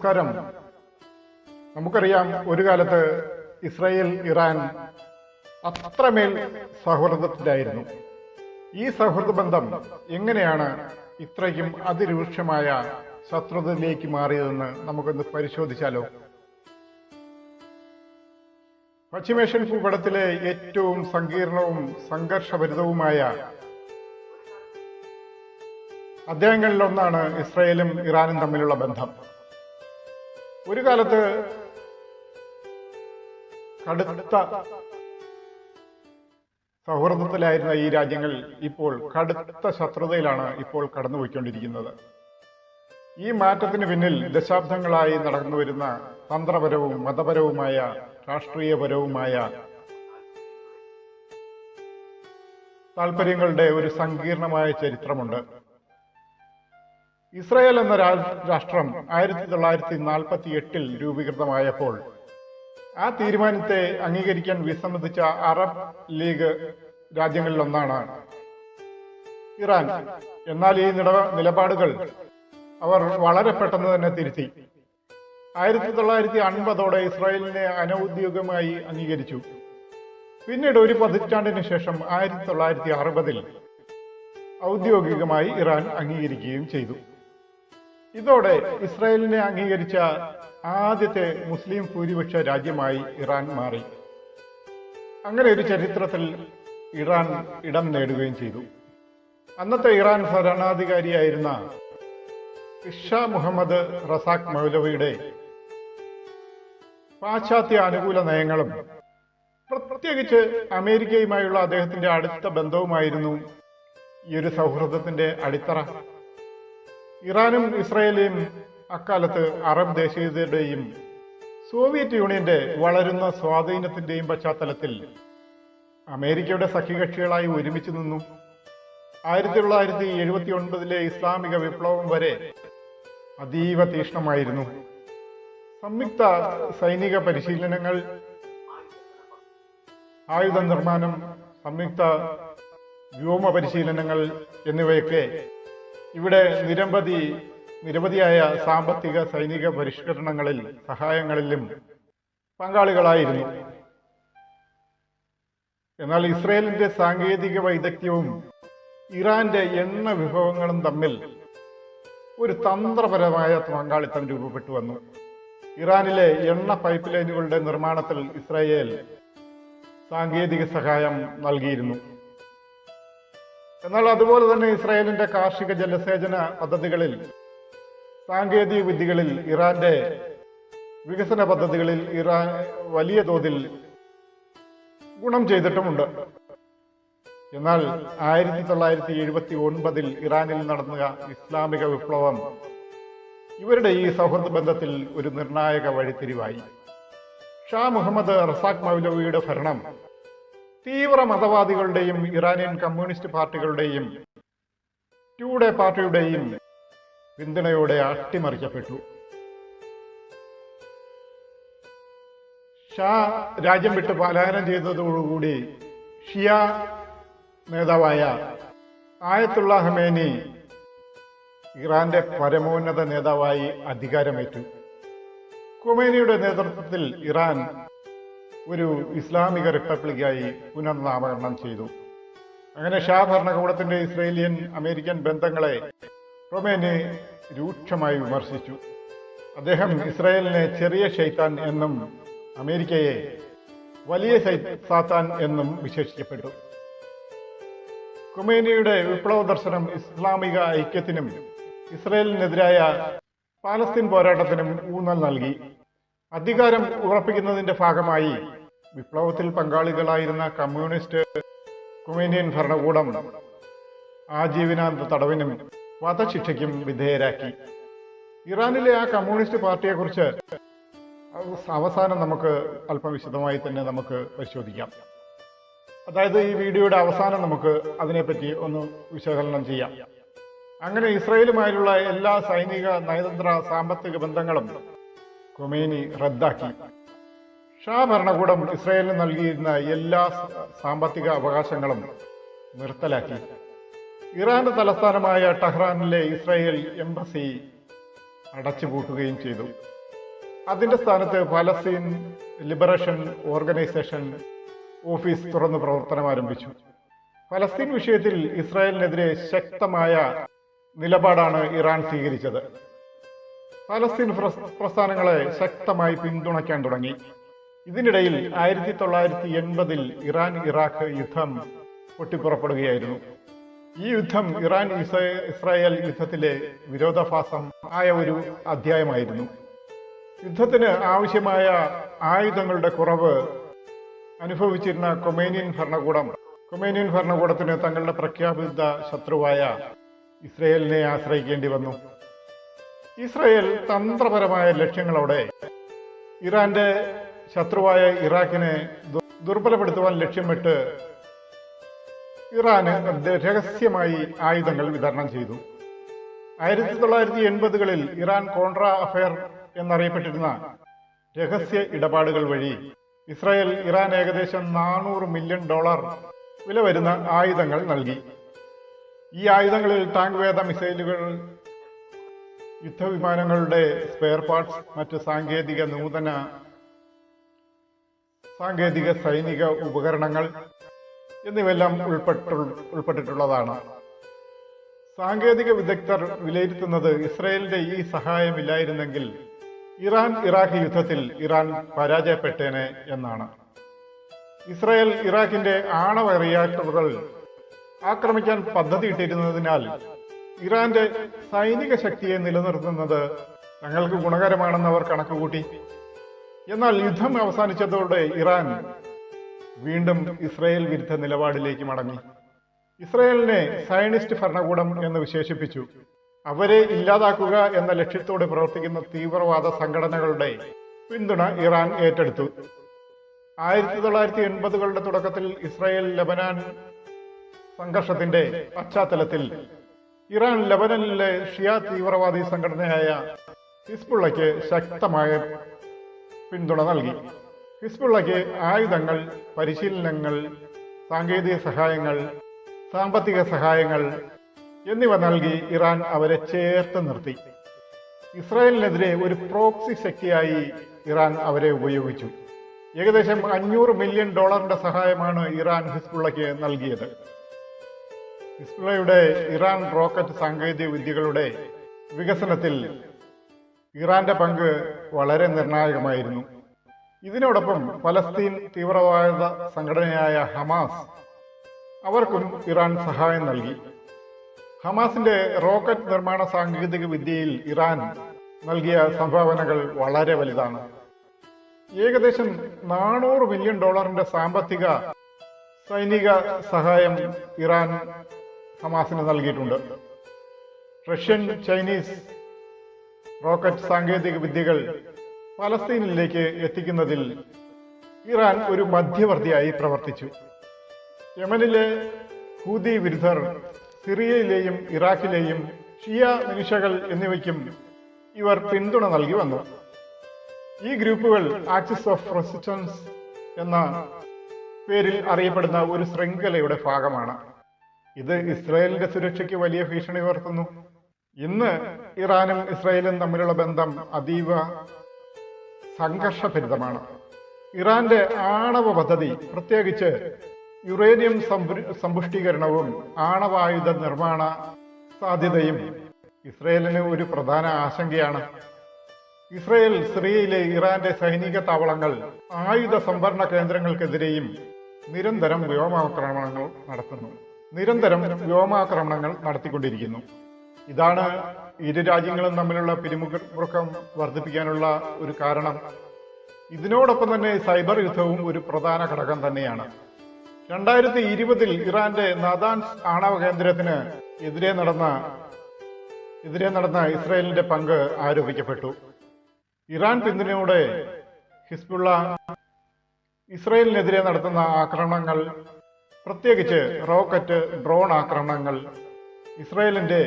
നമസ്കാരം. നമുക്കറിയാം ഒരു കാലത്ത് ഇസ്രായേൽ ഇറാൻ അത്രമേൽ സൗഹൃദത്തിലായിരുന്നു. ഈ സൗഹൃദ ബന്ധം എങ്ങനെയാണ് ഇത്രയും അതിരൂക്ഷമായ ശത്രുതയിലേക്ക് മാറിയതെന്ന് നമുക്കൊന്ന് പരിശോധിച്ചാലോ? പശ്ചിമേഷ്യൻ ഭൂപടത്തിലെ ഏറ്റവും സങ്കീർണവും സംഘർഷഭരിതവുമായ അധ്യായങ്ങളിലൊന്നാണ് ഇസ്രായേലും ഇറാനും തമ്മിലുള്ള ബന്ധം. ഒരു കാലത്ത് കടുത്ത സൗഹൃദത്തിലായിരുന്ന ഈ രാജ്യങ്ങൾ ഇപ്പോൾ കടുത്ത ശത്രുതയിലാണ് ഇപ്പോൾ കടന്നുപോയിക്കൊണ്ടിരിക്കുന്നത്. ഈ മാറ്റത്തിന് പിന്നിൽ ദശാബ്ദങ്ങളായി നടന്നു വരുന്ന തന്ത്രപരവും മതപരവുമായ രാഷ്ട്രീയപരവുമായ താല്പര്യങ്ങളുടെ ഒരു സങ്കീർണമായ ചരിത്രമുണ്ട്. ഇസ്രായേൽ എന്ന രാഷ്ട്രം ആയിരത്തി തൊള്ളായിരത്തി നാൽപ്പത്തി എട്ടിൽ രൂപീകൃതമായപ്പോൾ ആ തീരുമാനത്തെ അംഗീകരിക്കാൻ വിസമ്മതിച്ച അറബ് ലീഗ് രാജ്യങ്ങളിലൊന്നാണ് ഇറാൻ. എന്നാൽ ഈ നിലപാടുകൾ അവർ വളരെ പെട്ടെന്ന് തന്നെ തിരുത്തി. ആയിരത്തി തൊള്ളായിരത്തി അൻപതോടെ ഇസ്രായേലിനെ അനൌദ്യോഗികമായി അംഗീകരിച്ചു. പിന്നീട് ഒരു പതിറ്റാണ്ടിന് ശേഷം ആയിരത്തി തൊള്ളായിരത്തി അറുപതിൽ ഔദ്യോഗികമായി ഇറാൻ അംഗീകരിക്കുകയും ചെയ്തു. ഇതോടെ ഇസ്രായേലിനെ അംഗീകരിച്ച ആദ്യത്തെ മുസ്ലിം ഭൂരിപക്ഷ രാജ്യമായി ഇറാൻ മാറി. അങ്ങനെ ഒരു ചരിത്രത്തിൽ ഇറാൻ ഇടം നേടുകയും ചെയ്തു. അന്നത്തെ ഇറാൻ ഭരണാധികാരിയായിരുന്ന ഇഷാ മുഹമ്മദ് റസാഖ് മൗലവിയുടെ പാശ്ചാത്യ അനുകൂല നയങ്ങളും പ്രത്യേകിച്ച് അമേരിക്കയുമായുള്ള അദ്ദേഹത്തിന്റെ അടുത്ത ബന്ധവുമായിരുന്നു ഈ ഒരു സൗഹൃദത്തിന്റെ അടിത്തറ. ഇറാനും ഇസ്രായേലും അക്കാലത്ത് അറബ് ദേശീയതയുടെയും സോവിയറ്റ് യൂണിയന്റെ വളരുന്ന സ്വാധീനത്തിന്റെയും പശ്ചാത്തലത്തിൽ അമേരിക്കയുടെ സഖ്യകക്ഷികളായി ഒരുമിച്ച് നിന്നു. ആയിരത്തി തൊള്ളായിരത്തി എഴുപത്തി ഒൻപതിലെ ഇസ്ലാമിക വിപ്ലവം വരെ അതീവ തീക്ഷ്ണമായിരുന്നു സംയുക്ത സൈനിക പരിശീലനങ്ങൾ ആയുധ നിർമ്മാണം സംയുക്ത വ്യോമ പരിശീലനങ്ങൾ എന്നിവയൊക്കെ ഇവിടെ നിരവധി നിരവധിയായ സാമ്പത്തിക സൈനിക പരിഷ്കരണങ്ങളിൽ സഹായങ്ങളിലും പങ്കാളികളായിരുന്നു. എന്നാൽ ഇസ്രയേലിന്റെ സാങ്കേതിക വൈദഗ്ധ്യവും ഇറാന്റെ എണ്ണ വിഭവങ്ങളും തമ്മിൽ ഒരു തന്ത്രപരമായ പങ്കാളിത്തം രൂപപ്പെട്ടു വന്നു. ഇറാനിലെ എണ്ണ പൈപ്പ് ലൈനുകളുടെ നിർമ്മാണത്തിൽ ഇസ്രായേൽ സാങ്കേതിക സഹായം നൽകിയിരുന്നു. എന്നാൽ അതുപോലെ തന്നെ ഇസ്രായേലിന്റെ കാർഷിക ജലസേചന പദ്ധതികളിൽ സാങ്കേതിക വിദ്യകളിൽ ഇറാന്റെ വികസന പദ്ധതികളിൽ ഇറാൻ വലിയ തോതിൽ ഗുണം ചെയ്തിട്ടുമുണ്ട്. എന്നാൽ ആയിരത്തി തൊള്ളായിരത്തി എഴുപത്തി ഒൻപതിൽ ഇറാനിൽ നടന്ന ഇസ്ലാമിക വിപ്ലവം ഇവരുടെ ഈ സൗഹൃദ ബന്ധത്തിൽ ഒരു നിർണായക വഴിത്തിരിവായി. ഷാ മുഹമ്മദ് റസാഖ് മൗലവിയുടെ ഭരണം തീവ്ര മതവാദികളുടെയും ഇറാനിയൻ കമ്മ്യൂണിസ്റ്റ് പാർട്ടികളുടെയും ടൂഡേ പാർട്ടിയുടെയും പിന്തുണയോടെ അട്ടിമറിക്കപ്പെട്ടു. ഷാ രാജ്യം വിട്ട് പലായനം ചെയ്തതോടുകൂടി ഷിയ നേതാവായ ആയത്തുള്ള ഹമേനി ഇറാന്റെ പരമോന്നത നേതാവായി അധികാരമേറ്റു. കുമേനിയുടെ നേതൃത്വത്തിൽ ഇറാൻ ഒരു ഇസ്ലാമിക റിപ്പബ്ലിക്കായി പുനർനാമകരണം ചെയ്തു. അങ്ങനെ ഷാ ഭരണകൂടത്തിന്റെ ഇസ്രേലിയൻ അമേരിക്കൻ ബന്ധങ്ങളെ റൊമേന് രൂക്ഷമായി വിമർശിച്ചു. അദ്ദേഹം ഇസ്രായേലിനെ ചെറിയ ഷെയ്ത്താൻ എന്നും അമേരിക്കയെ വലിയ സാത്താൻ എന്നും വിശേഷിക്കപ്പെട്ടു. കുമേനിയുടെ വിപ്ലവ ദർശനം ഇസ്ലാമിക ഐക്യത്തിനും ഇസ്രയേലിനെതിരായ പാലസ്തീൻ പോരാട്ടത്തിനും ഊന്നൽ നൽകി. അധികാരം ഉറപ്പിക്കുന്നതിന്റെ ഭാഗമായി വിപ്ലവത്തിൽ പങ്കാളികളായിരുന്ന കമ്മ്യൂണിസ്റ്റ് കൊമേനിയൻ ഭരണകൂടം ആജീവനാന്ത തടവിനും വധശിക്ഷയ്ക്കും വിധേയരാക്കി. ഇറാനിലെ ആ കമ്മ്യൂണിസ്റ്റ് പാർട്ടിയെക്കുറിച്ച് അവസാനം നമുക്ക് അല്പം വിശദമായി തന്നെ നമുക്ക് പരിശോധിക്കാം. അതായത് ഈ വീഡിയോയുടെ അവസാനം നമുക്ക് അതിനെപ്പറ്റി ഒന്ന് വിശകലനം ചെയ്യാം. അങ്ങനെ ഇസ്രയേലുമായുള്ള എല്ലാ സൈനിക നയതന്ത്ര സാമ്പത്തിക ബന്ധങ്ങളും കൊമേനി റദ്ദാക്കി. ഷാ ഭരണകൂടം ഇസ്രയേലിന് നൽകിയിരുന്ന എല്ലാ സാമ്പത്തിക അവകാശങ്ങളും നിർത്തലാക്കി. ഇറാന്റെ തലസ്ഥാനമായ ടെഹ്റാനിലെ ഇസ്രായേൽ എംബസി അടച്ചുപൂട്ടുകയും ചെയ്തു. അതിന്റെ സ്ഥാനത്ത് ഫലസ്തീൻ ലിബറേഷൻ ഓർഗനൈസേഷൻ ഓഫീസ് തുറന്ന് പ്രവർത്തനം ആരംഭിച്ചു. ഫലസ്തീൻ വിഷയത്തിൽ ഇസ്രായേലിനെതിരെ ശക്തമായ നിലപാടാണ് ഇറാൻ സ്വീകരിച്ചത്. ഫലസ്തീൻ പ്രസ്ഥാനങ്ങളെ ശക്തമായി പിന്തുണയ്ക്കാൻ തുടങ്ങി. ഇതിനിടയിൽ ആയിരത്തി തൊള്ളായിരത്തി എൺപതിൽ ഇറാൻ ഇറാഖ് യുദ്ധം പൊട്ടിപ്പുറപ്പെടുകയായിരുന്നു. ഈ യുദ്ധം ഇറാൻ ഇസ്രായേൽ യുദ്ധത്തിലെ വിരോധാഭാസം ആയ ഒരു അധ്യായമായിരുന്നു. യുദ്ധത്തിന് ആവശ്യമായ ആയുധങ്ങളുടെ കുറവ് അനുഭവിച്ചിരുന്ന കൊമേനിയൻ ഭരണകൂടം കൊമേനിയൻ ഭരണകൂടത്തിന് തങ്ങളുടെ പ്രഖ്യാപിത ശത്രുവായ ഇസ്രയേലിനെ ആശ്രയിക്കേണ്ടി വന്നു. ഇസ്രയേൽ തന്ത്രപരമായ ലക്ഷ്യങ്ങളോടെ ഇറാന്റെ ശത്രുവായ ഇറാഖിനെ ദുർബലപ്പെടുത്തുവാൻ ലക്ഷ്യമിട്ട് ഇറാന് രഹസ്യമായി ആയുധങ്ങൾ വിതരണം ചെയ്തു. ആയിരത്തി തൊള്ളായിരത്തി എൺപതുകളിൽ ഇറാൻ കോൺട്ര അഫയർ എന്നറിയപ്പെട്ടിരുന്ന രഹസ്യ ഇടപാടുകൾ വഴി ഇസ്രായേൽ ഇറാൻ ഏകദേശം നാനൂറ് മില്യൺ ഡോളർ വില വരുന്ന ആയുധങ്ങൾ നൽകി. ഈ ആയുധങ്ങളിൽ ടാങ്ക് വേദ മിസൈലുകൾ യുദ്ധവിമാനങ്ങളുടെ സ്പെയർ പാർട്സ് മറ്റ് സാങ്കേതിക നൂതന സാങ്കേതിക സൈനിക ഉപകരണങ്ങൾ എന്നിവയെല്ലാം ഉൾപ്പെട്ടു ഉൾപ്പെട്ടിട്ടുള്ളതാണ്. സാങ്കേതിക വിദഗ്ധർ വിലയിരുത്തുന്നത് ഇസ്രയേലിന്റെ ഈ സഹായമില്ലായിരുന്നെങ്കിൽ ഇറാൻ ഇറാഖ് യുദ്ധത്തിൽ ഇറാൻ പരാജയപ്പെട്ടേനെ എന്നാണ്. ഇസ്രായേൽ ഇറാഖിന്റെ ആണവ റിയാക്ടറുകൾ ആക്രമിക്കാൻ പദ്ധതിയിട്ടിരുന്നതിനാൽ ഇറാന്റെ സൈനിക ശക്തിയെ നിലനിർത്തുന്നത് തങ്ങൾക്ക് ഗുണകരമാണെന്ന് അവർ കണക്കുകൂട്ടി. എന്നാൽ യുദ്ധം അവസാനിച്ചതോടെ ഇറാൻ വീണ്ടും ഇസ്രായേൽ വിരുദ്ധ നിലപാടിലേക്ക് മടങ്ങി. ഇസ്രായേലിനെ സയനിസ്റ്റ് ഭരണകൂടം എന്ന് വിശേഷിപ്പിച്ചു. അവരെ ഇല്ലാതാക്കുക എന്ന ലക്ഷ്യത്തോടെ പ്രവർത്തിക്കുന്ന തീവ്രവാദ സംഘടനകളുടെ പിന്തുണ ഇറാൻ ഏറ്റെടുത്തു. ആയിരത്തി തൊള്ളായിരത്തി എൺപതുകളുടെ തുടക്കത്തിൽ ഇസ്രായേൽ ലബനാൻ സംഘർഷത്തിന്റെ പശ്ചാത്തലത്തിൽ ഇറാൻ ലബനനിലെ ഷിയ തീവ്രവാദി സംഘടനയായ ഹിസ്ബുള്ളയ്ക്ക് ശക്തമായ പിന്തുണ നൽകി. ഹിസ്ബുള്ളയ്ക്ക് ആയുധങ്ങൾ പരിശീലനങ്ങൾ സാങ്കേതിക സഹായങ്ങൾ സാമ്പത്തിക സഹായങ്ങൾ എന്നിവ നൽകി ഇറാൻ അവരെ ചേർത്ത് നിർത്തി. ഇസ്രായേലിനെതിരെ ഒരു പ്രോക്സി ശക്തിയായി ഇറാൻ അവരെ ഉപയോഗിച്ചു. ഏകദേശം അഞ്ഞൂറ് മില്യൺ ഡോളറിന്റെ സഹായമാണ് ഇറാൻ ഹിസ്ബുള്ളയ്ക്ക് നൽകിയത്. ഹിസ്ബുള്ളയുടെ ഇറാൻ റോക്കറ്റ് സാങ്കേതിക വിദ്യകളുടെ വികസനത്തിൽ ഇറാന്റെ പങ്ക് വളരെ നിർണായകമായിരുന്നു. ഇതിനോടൊപ്പം ഫലസ്തീൻ തീവ്രവാദ സംഘടനയായ ഹമാസ് അവർക്കും ഇറാൻ സഹായം നൽകി. ഹമാസിന്റെ റോക്കറ്റ് നിർമ്മാണ സാങ്കേതിക വിദ്യയിൽ ഇറാൻ നൽകിയ സംഭാവനകൾ വളരെ വലുതാണ്. ഏകദേശം നാനൂറ് ബില്യൺ ഡോളറിന്റെ സാമ്പത്തിക സൈനിക സഹായം ഇറാൻ ഹമാസിന് നൽകിയിട്ടുണ്ട്. റഷ്യൻ ചൈനീസ് റോക്കറ്റ് സാങ്കേതിക വിദ്യകൾ പലസ്തീനിലേക്ക് എത്തിക്കുന്നതിൽ ഇറാൻ ഒരു മധ്യവർത്തിയായി പ്രവർത്തിച്ചു. യമനിലെ ഹൂതി വിരുദ്ധർ സിറിയയിലെയും ഇറാഖിലെയും ഷിയ മിനിഷകൾ എന്നിവയ്ക്കും ഇവർ പിന്തുണ നൽകി വന്നു. ഈ ഗ്രൂപ്പുകൾ ആക്സിസ് ഓഫ് റെസിസ്റ്റൻസ് എന്ന പേരിൽ അറിയപ്പെടുന്ന ഒരു ശൃംഖലയുടെ ഭാഗമാണ്. ഇത് ഇസ്രായേലിന്റെ സുരക്ഷയ്ക്ക് വലിയ ഭീഷണി ഉയർത്തുന്നു. ഇന്ന് ഇറാനും ഇസ്രായേലും തമ്മിലുള്ള ബന്ധം അതീവ സംഘർഷഭരിതമാണ്. ഇറാന്റെ ആണവ പദ്ധതി പ്രത്യേകിച്ച് യുറേനിയം സമ്പു- സമ്പുഷ്ടീകരണവും ആണവായുധ നിർമ്മാണ സാധ്യതയും ഇസ്രയേലിന് ഒരു പ്രധാന ആശങ്കയാണ്. ഇസ്രയേൽ സിറിയയിലെ ഇറാന്റെ സൈനിക താവളങ്ങൾ ആയുധ സംഭരണ കേന്ദ്രങ്ങൾക്കെതിരെയും നിരന്തരം വ്യോമാക്രമണങ്ങൾ നടത്തുന്നു. നിരന്തരം വ്യോമാക്രമണങ്ങൾ നടത്തിക്കൊണ്ടിരിക്കുന്നു. ഇതാണ് ഇരു രാജ്യങ്ങളും തമ്മിലുള്ള പിരിമുറുക്കം വർദ്ധിപ്പിക്കാനുള്ള ഒരു കാരണം. ഇതിനോടൊപ്പം തന്നെ സൈബർ യുദ്ധവും ഒരു പ്രധാന ഘടകം തന്നെയാണ്. രണ്ടായിരത്തി ഇരുപതിൽ ഇറാന്റെ നദാൻസ് ആണവ കേന്ദ്രത്തിന് എതിരെ നടന്ന എതിരെ നടന്ന ഇസ്രായേലിന്റെ പങ്ക് ആരോപിക്കപ്പെട്ടു. ഇറാൻ പിന്തുണയോടെ ഹിസ്ബുള്ള ഇസ്രായേലിനെതിരെ നടത്തുന്ന ആക്രമണങ്ങൾ പ്രത്യേകിച്ച് റോക്കറ്റ് ഡ്രോൺ ആക്രമണങ്ങൾ ഇസ്രയേലിന്റെ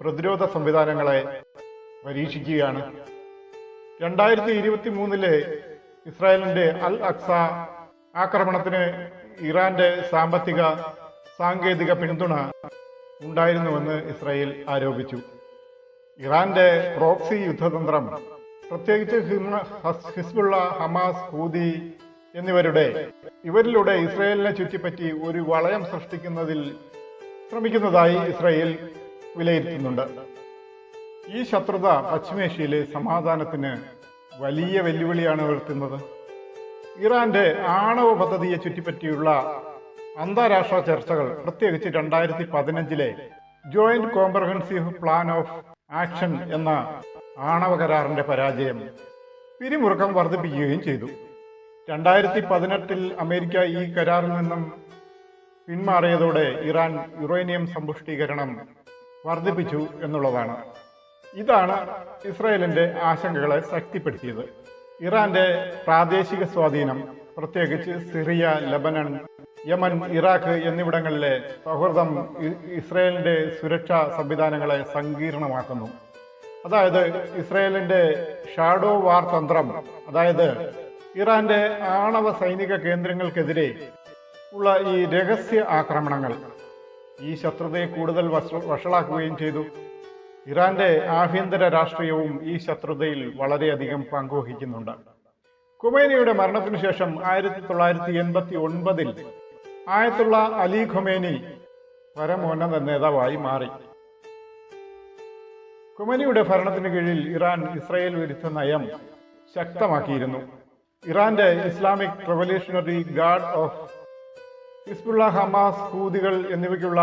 പ്രതിരോധ സംവിധാനങ്ങളെ പരീക്ഷിക്കുകയാണ്. രണ്ടായിരത്തി ഇരുപത്തി മൂന്നിലെ ഇസ്രായേലിന്റെ അൽ അക്സ ആക്രമണത്തിന് ഇറാന്റെ സാമ്പത്തിക സാങ്കേതിക പിന്തുണ ഉണ്ടായിരുന്നുവെന്ന് ഇസ്രായേൽ ആരോപിച്ചു. ഇറാന്റെ പ്രോക്സി യുദ്ധതന്ത്രം പ്രത്യേകിച്ച് ഹിസ്ബുള്ള ഹമാസ് ഹൂതി എന്നിവരുടെ ഇവരിലൂടെ ഇസ്രയേലിനെ ചുറ്റിപ്പറ്റി ഒരു വളയം സൃഷ്ടിക്കുന്നതിൽ ശ്രമിക്കുന്നതായി ഇസ്രയേൽ വിലയിരുത്തുന്നുണ്ട്. ഈ ശത്രുത പശ്ചിമേഷ്യയിലെ സമാധാനത്തിന് വലിയ വെല്ലുവിളിയാണ് ഉയർത്തുന്നത്. ഇറാന്റെ ആണവ പദ്ധതിയെ ചുറ്റിപ്പറ്റിയുള്ള അന്താരാഷ്ട്ര ചർച്ചകൾ പ്രത്യേകിച്ച് രണ്ടായിരത്തി പതിനഞ്ചിലെ joint comprehensive plan of action എന്ന ആണവ കരാറിന്റെ പരാജയം പിരിമുറുക്കം വർദ്ധിപ്പിക്കുകയും ചെയ്തു. രണ്ടായിരത്തി പതിനെട്ടിൽ അമേരിക്ക ഈ കരാറിൽ നിന്നും പിന്മാറിയതോടെ ഇറാൻ യുറേനിയം സമ്പുഷ്ടീകരണം വർദ്ധിപ്പിച്ചു എന്നുള്ളതാണ്. ഇതാണ് ഇസ്രയേലിന്റെ ആശങ്കകളെ ശക്തിപ്പെടുത്തിയത്. ഇറാന്റെ പ്രാദേശിക സ്വാധീനം പ്രത്യേകിച്ച് സിറിയ ലബനൻ യമൻ ഇറാഖ് എന്നിവിടങ്ങളിലെ സൗഹൃദം ഇസ്രയേലിന്റെ സുരക്ഷാ സംവിധാനങ്ങളെ സങ്കീർണമാക്കുന്നു. അതായത് ഇസ്രയേലിന്റെ ഷാഡോ വാർ തന്ത്രം അതായത് ഇറാന്റെ ആണവ സൈനിക കേന്ദ്രങ്ങൾക്കെതിരെ ഉള്ള ഈ രഹസ്യ ആക്രമണങ്ങൾ ഈ ശത്രുതയെ കൂടുതൽ വഷ- വഷളാക്കുകയും ചെയ്തു. ഇറാന്റെ ആഭ്യന്തര രാഷ്ട്രീയവും ഈ ശത്രുതയിൽ വളരെയധികം പങ്കുവഹിക്കുന്നുണ്ട്. ഖുമേനിയുടെ മരണത്തിനു ശേഷം ആയിരത്തി തൊള്ളായിരത്തി എൺപത്തി ഒൻപതിൽ ആയത്തുള്ള അലി ഖുമേനി പരമോന്നത നേതാവായി മാറി. ഖുമേനിയുടെ ഭരണത്തിന് കീഴിൽ ഇറാൻ ഇസ്രായേൽ വിരുദ്ധ നയം ശക്തമാക്കിയിരുന്നു. ഇറാന്റെ Islamic revolutionary guard of Hezbollah Hamas ഹൂതികൾ എന്നിവയ്ക്കുള്ള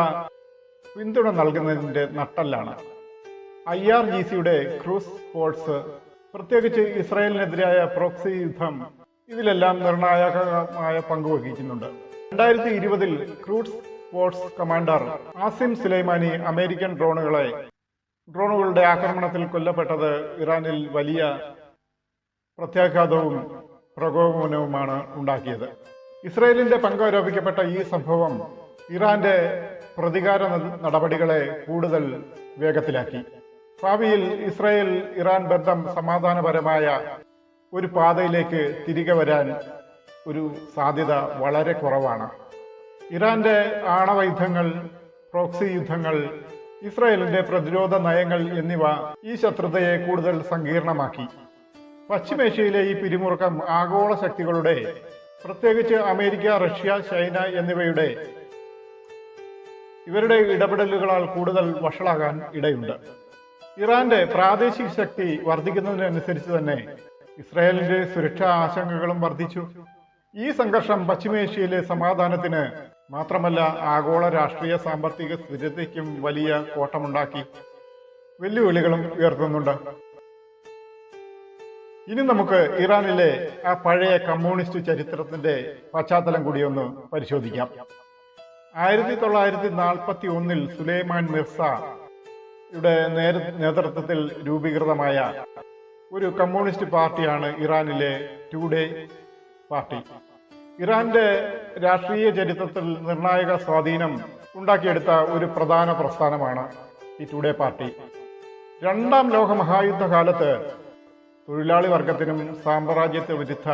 പിന്തുണ നൽകുന്നതിന്റെ നട്ടല്ലാണ്. ഐ ആർ ജി സിയുടെ ക്രൂസ് ഫോഴ്സ് പ്രത്യേകിച്ച് ഇസ്രായേലിനെതിരായ പ്രോക്സി യുദ്ധം ഇതിലെല്ലാം നിർണായകമായ പങ്ക് വഹിക്കുന്നുണ്ട്. രണ്ടായിരത്തി ഇരുപതിൽ cruise force commander Qasem Soleimani American ഡ്രോണുകളെ ഡ്രോണുകളുടെ ആക്രമണത്തിൽ കൊല്ലപ്പെട്ടത് ഇറാനിൽ വലിയ പ്രത്യാഘാതവും പ്രകോപനവുമാണ് ഉണ്ടാക്കിയത്. ഇസ്രയേലിന്റെ പങ്ക് ആരോപിക്കപ്പെട്ട ഈ സംഭവം ഇറാന്റെ പ്രതികാര നടപടികളെ കൂടുതൽ വേഗത്തിലാക്കി. ഭാവിയിൽ ഇസ്രയേൽ ഇറാൻ ബന്ധം സമാധാനപരമായ ഒരു പാതയിലേക്ക് തിരികെ വരാൻ ഒരു സാധ്യത വളരെ കുറവാണ്. ഇറാന്റെ ആണവ യുദ്ധങ്ങൾ പ്രോക്സി യുദ്ധങ്ങൾ ഇസ്രായേലിന്റെ പ്രതിരോധ നയങ്ങൾ എന്നിവ ഈ ശത്രുതയെ കൂടുതൽ സങ്കീർണമാക്കി. പശ്ചിമേഷ്യയിലെ ഈ പിരിമുറുക്കം ആഗോള ശക്തികളുടെ പ്രത്യേകിച്ച് അമേരിക്ക റഷ്യ ചൈന എന്നിവയുടെ ഇവരുടെ ഇടപെടലുകളാൽ കൂടുതൽ വഷളാകാൻ ഇടയുണ്ട്. ഇറാന്റെ പ്രാദേശിക ശക്തി വർദ്ധിക്കുന്നതിനനുസരിച്ച് തന്നെ ഇസ്രായേലിന്റെ സുരക്ഷാ ആശങ്കകളും വർദ്ധിച്ചു. ഈ സംഘർഷം പശ്ചിമേഷ്യയിലെ സമാധാനത്തിന് മാത്രമല്ല ആഗോള രാഷ്ട്രീയ സാമ്പത്തിക സ്ഥിരതയ്ക്കും വലിയ കോട്ടമുണ്ടാക്കി. വെല്ലുവിളികളും ഉയർത്തുന്നുണ്ട്. ഇനി നമുക്ക് ഇറാനിലെ ആ പഴയ കമ്മ്യൂണിസ്റ്റ് ചരിത്രത്തിന്റെ പശ്ചാത്തലം കൂടി ഒന്ന് പരിശോധിക്കാം. ആയിരത്തി തൊള്ളായിരത്തി നാൽപ്പത്തി ഒന്നിൽ സുലൈമാൻ മിർസ യുടെ നേര- നേതൃത്വത്തിൽ രൂപീകൃതമായ ഒരു കമ്മ്യൂണിസ്റ്റ് പാർട്ടിയാണ് ഇറാനിലെ ടുഡേ പാർട്ടി. ഇറാന്റെ രാഷ്ട്രീയ ചരിത്രത്തിൽ നിർണായക സ്വാധീനം ഉണ്ടാക്കിയെടുത്ത ഒരു പ്രധാന പ്രസ്ഥാനമാണ് ഈ ടുഡേ പാർട്ടി. രണ്ടാം ലോക മഹായുദ്ധ തൊഴിലാളി വർഗത്തിനും സാമ്രാജ്യത്വ വിരുദ്ധ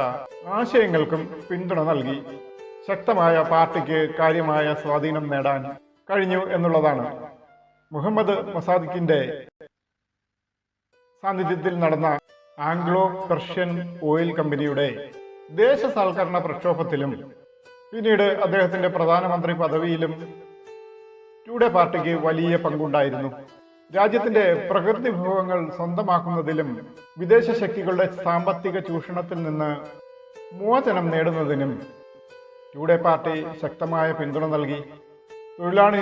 ആശയങ്ങൾക്കും പിന്തുണ നൽകി. ശക്തമായ പാർട്ടിക്ക് കാര്യമായ സ്വാധീനം നേടാൻ കഴിഞ്ഞു എന്നുള്ളതാണ് മുഹമ്മദ് മസാദിക്കിന്റെ സാന്നിധ്യത്തിൽ നടന്ന ആംഗ്ലോ പെർഷ്യൻ ഓയിൽ കമ്പനിയുടെ ദേശസാൽക്കരണ പ്രക്ഷോഭത്തിലും പിന്നീട് അദ്ദേഹത്തിന്റെ പ്രധാനമന്ത്രി പദവിയിലും ടൂഡേ പാർട്ടിക്ക് വലിയ പങ്കുണ്ടായിരുന്നു. രാജ്യത്തിന്റെ പ്രകൃതി വിഭവങ്ങൾ സ്വന്തമാക്കുന്നതിലും വിദേശ ശക്തികളുടെ സാമ്പത്തിക ചൂഷണത്തിൽ നിന്ന് മോചനം നേടുന്നതിനും ടൂഡേ പാർട്ടി ശക്തമായ പിന്തുണ നൽകി. തൊഴിലാളി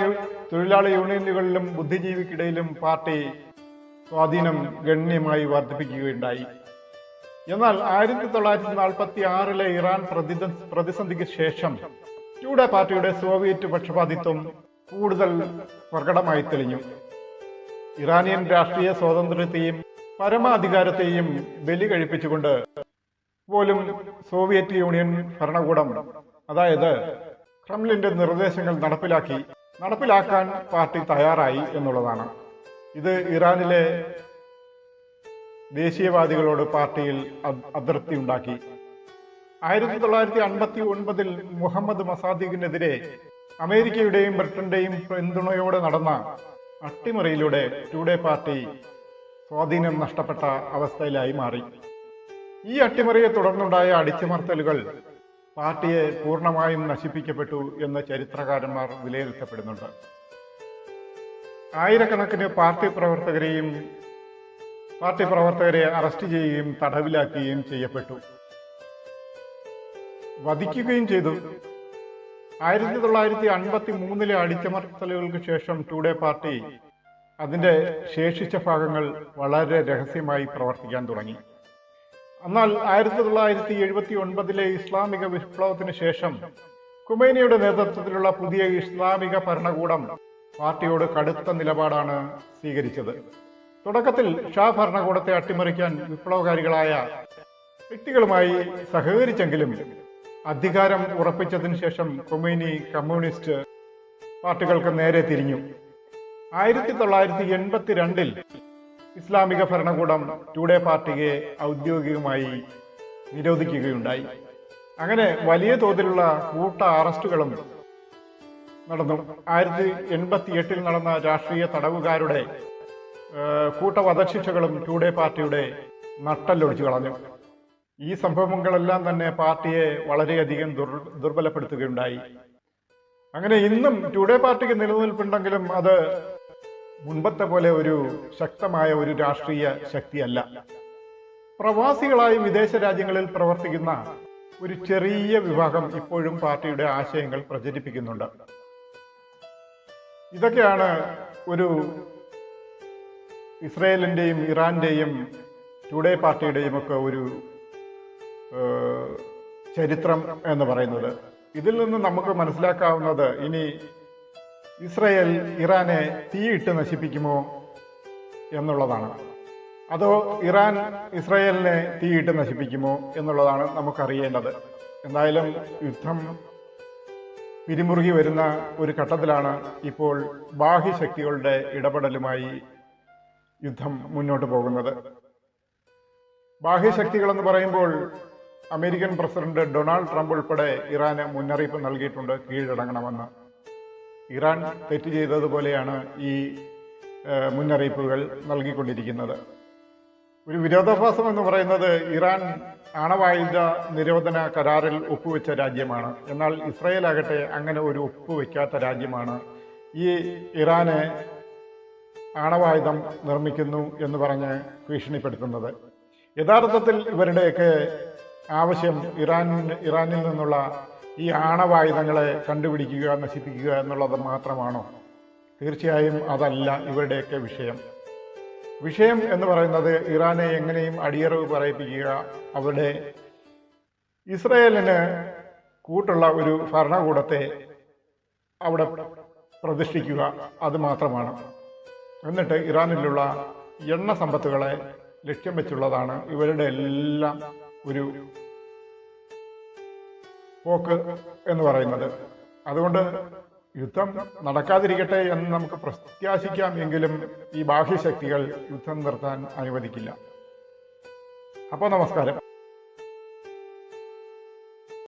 തൊഴിലാളി യൂണിയനുകളിലും ബുദ്ധിജീവിക്കിടയിലും പാർട്ടി സ്വാധീനം ഗണ്യമായി വർദ്ധിപ്പിക്കുകയുണ്ടായി. എന്നാൽ ആയിരത്തി തൊള്ളായിരത്തി നാൽപ്പത്തി ആറിലെ ഇറാൻ പ്രതിസന്ധിക്ക് ശേഷം ടൂഡേ പാർട്ടിയുടെ സോവിയറ്റ് പക്ഷപാതിത്വം കൂടുതൽ പ്രകടമായി തെളിഞ്ഞു. ഇറാനിയൻ രാഷ്ട്രീയ സ്വാതന്ത്ര്യത്തെയും പരമാധികാരത്തെയും ബലി കഴിപ്പിച്ചുകൊണ്ട് പോലും സോവിയറ്റ് യൂണിയൻ ഭരണകൂടം അതായത് ക്രംലിന്റെ നിർദ്ദേശങ്ങൾ നടപ്പിലാക്കി നടപ്പിലാക്കാൻ പാർട്ടി തയ്യാറായി എന്നുള്ളതാണ്. ഇത് ഇറാനിലെ ദേശീയവാദികളോട് പാർട്ടിയിൽ അതൃപ്തി ഉണ്ടാക്കി. ആയിരത്തി തൊള്ളായിരത്തി അൻപത്തി ഒൻപതിൽ മുഹമ്മദ് മസാദിഖിനെതിരെ അമേരിക്കയുടെയും ബ്രിട്ടന്റെയും പിന്തുണയോടെ നടന്ന അട്ടിമറിയിലൂടെ ടൂഡേ പാർട്ടി സ്വാധീനം നഷ്ടപ്പെട്ട അവസ്ഥയിലായി മാറി. ഈ അട്ടിമറിയെ തുടർന്നുണ്ടായ അടിച്ചമർത്തലുകൾ പാർട്ടിയെ പൂർണമായും നശിപ്പിക്കപ്പെട്ടു എന്ന് ചരിത്രകാരന്മാർ വിലയിരുത്തപ്പെടുന്നുണ്ട്. ആയിരക്കണക്കിന് പാർട്ടി പ്രവർത്തകരെയും പാർട്ടി പ്രവർത്തകരെ അറസ്റ്റ് ചെയ്യുകയും തടവിലാക്കുകയും ചെയ്യപ്പെട്ടു. വധിക്കുകയും ചെയ്തു. ആയിരത്തി തൊള്ളായിരത്തി അൻപത്തി മൂന്നിലെ അടിച്ചമർത്തലുകൾക്ക് ശേഷം ടൂഡേ പാർട്ടി അതിന്റെ ശേഷിച്ച ഭാഗങ്ങൾ വളരെ രഹസ്യമായി പ്രവർത്തിക്കാൻ തുടങ്ങി. എന്നാൽ ആയിരത്തി തൊള്ളായിരത്തി എഴുപത്തി ഒൻപതിലെ ഇസ്ലാമിക വിപ്ലവത്തിന് ശേഷം കുമേനിയുടെ നേതൃത്വത്തിലുള്ള പുതിയ ഇസ്ലാമിക ഭരണകൂടം പാർട്ടിയോട് കടുത്ത നിലപാടാണ് സ്വീകരിച്ചത്. തുടക്കത്തിൽ ഷാ ഭരണകൂടത്തെ അട്ടിമറിക്കാൻ വിപ്ലവകാരികളായ വ്യക്തികളുമായി സഹകരിച്ചെങ്കിലും അധികാരം ഉറപ്പിച്ചതിന് ശേഷം കൊമേനി കമ്മ്യൂണിസ്റ്റ് പാർട്ടികൾക്ക് നേരെ തിരിഞ്ഞു. ആയിരത്തി തൊള്ളായിരത്തി എൺപത്തിരണ്ടിൽ ഇസ്ലാമിക ഭരണകൂടം ടൂഡേ പാർട്ടിയെ ഔദ്യോഗികമായി നിരോധിക്കുകയുണ്ടായി. അങ്ങനെ വലിയ തോതിലുള്ള കൂട്ട അറസ്റ്റുകളും നടന്നു. ആയിരത്തി എൺപത്തി എട്ടിൽ നടന്ന രാഷ്ട്രീയ തടവുകാരുടെ കൂട്ടവധശിക്ഷകളും കൂട്ട വധശിക്ഷകളും ടൂഡേ പാർട്ടിയുടെ നട്ടല്ലൊടിച്ചു കളഞ്ഞു. ഈ സംഭവങ്ങളെല്ലാം തന്നെ പാർട്ടിയെ വളരെയധികം ദുർ ദുർബലപ്പെടുത്തുകയുണ്ടായി. അങ്ങനെ ഇന്നും ടുഡേ പാർട്ടിക്ക് നിലനിൽപ്പുണ്ടെങ്കിലും അത് മുൻപത്തെ പോലെ ഒരു ശക്തമായ ഒരു രാഷ്ട്രീയ ശക്തിയല്ല. പ്രവാസികളായി വിദേശ രാജ്യങ്ങളിൽ പ്രവർത്തിക്കുന്ന ഒരു ചെറിയ വിഭാഗം ഇപ്പോഴും പാർട്ടിയുടെ ആശയങ്ങൾ പ്രചരിപ്പിക്കുന്നുണ്ട്. ഇതൊക്കെയാണ് ഒരു ഇസ്രയേലിന്റെയും ഇറാന്റെയും ടുഡേ പാർട്ടിയുടെയും ഒക്കെ ഒരു ചരിത്രം എന്ന് പറയുന്നത്. ഇതിൽ നിന്ന് നമുക്ക് മനസ്സിലാക്കാവുന്നത് ഇനി ഇസ്രയേൽ ഇറാനെ തീയിട്ട് നശിപ്പിക്കുമോ എന്നുള്ളതാണ്. അതോ ഇറാൻ ഇസ്രയേലിനെ തീയിട്ട് നശിപ്പിക്കുമോ എന്നുള്ളതാണ് നമുക്കറിയേണ്ടത്. എന്തായാലും യുദ്ധം പിരിമുറുകി വരുന്ന ഒരു ഘട്ടത്തിലാണ് ഇപ്പോൾ ബാഹ്യശക്തികളുടെ ഇടപെടലുമായി യുദ്ധം മുന്നോട്ട് പോകുന്നത്. ബാഹ്യശക്തികളെന്ന് പറയുമ്പോൾ അമേരിക്കൻ പ്രസിഡന്റ് ഡൊണാൾഡ് ട്രംപ് ഉൾപ്പെടെ ഇറാന് മുന്നറിയിപ്പ് നൽകിയിട്ടുണ്ട് കീഴടങ്ങണമെന്ന്. ഇറാൻ തെറ്റ് ചെയ്തതുപോലെയാണ് ഈ മുന്നറിയിപ്പുകൾ നൽകിക്കൊണ്ടിരിക്കുന്നത്. ഒരു വിരോധാഭാസം എന്ന് പറയുന്നത് ഇറാൻ ആണവായുധ നിരോധന കരാറിൽ ഒപ്പുവെച്ച രാജ്യമാണ്. എന്നാൽ ഇസ്രായേൽ ആകട്ടെ അങ്ങനെ ഒരു ഒപ്പുവെക്കാത്ത രാജ്യമാണ് ഈ ഇറാനെ ആണവായുധം നിർമ്മിക്കുന്നു എന്ന് പറഞ്ഞ് ഭീഷണിപ്പെടുത്തുന്നത്. യഥാർത്ഥത്തിൽ ഇവരുടെയൊക്കെ ആവശ്യം ഇറാൻ ഇറാനിൽ നിന്നുള്ള ഈ ആണവായുധങ്ങളെ കണ്ടുപിടിക്കുക നശിപ്പിക്കുക എന്നുള്ളത് മാത്രമാണോ? തീർച്ചയായും അതല്ല ഇവരുടെയൊക്കെ വിഷയം. വിഷയം എന്ന് പറയുന്നത് ഇറാനെ എങ്ങനെയും അടിയറവ് പറയിപ്പിക്കുക അവരുടെ ഇസ്രയേലിന് കൂട്ടുള്ള ഒരു ഭരണകൂടത്തെ അവിടെ പ്രതിഷ്ഠിക്കുക അത് മാത്രമാണ്. എന്നിട്ട് ഇറാനിലുള്ള എണ്ണ സമ്പത്തുകളെ ലക്ഷ്യം വെച്ചുള്ളതാണ് ഇവരുടെ എല്ലാം ഒരു പോക്ക് എന്ന് പറയുന്നത്. അതുകൊണ്ട് യുദ്ധം നടക്കാതിരിക്കട്ടെ എന്ന് നമുക്ക് പ്രത്യാശിക്കാം എങ്കിലും ഈ ബാഹ്യശക്തികൾ യുദ്ധം നിർത്താൻ അനുവദിക്കില്ല. അപ്പോൾ നമസ്കാരം.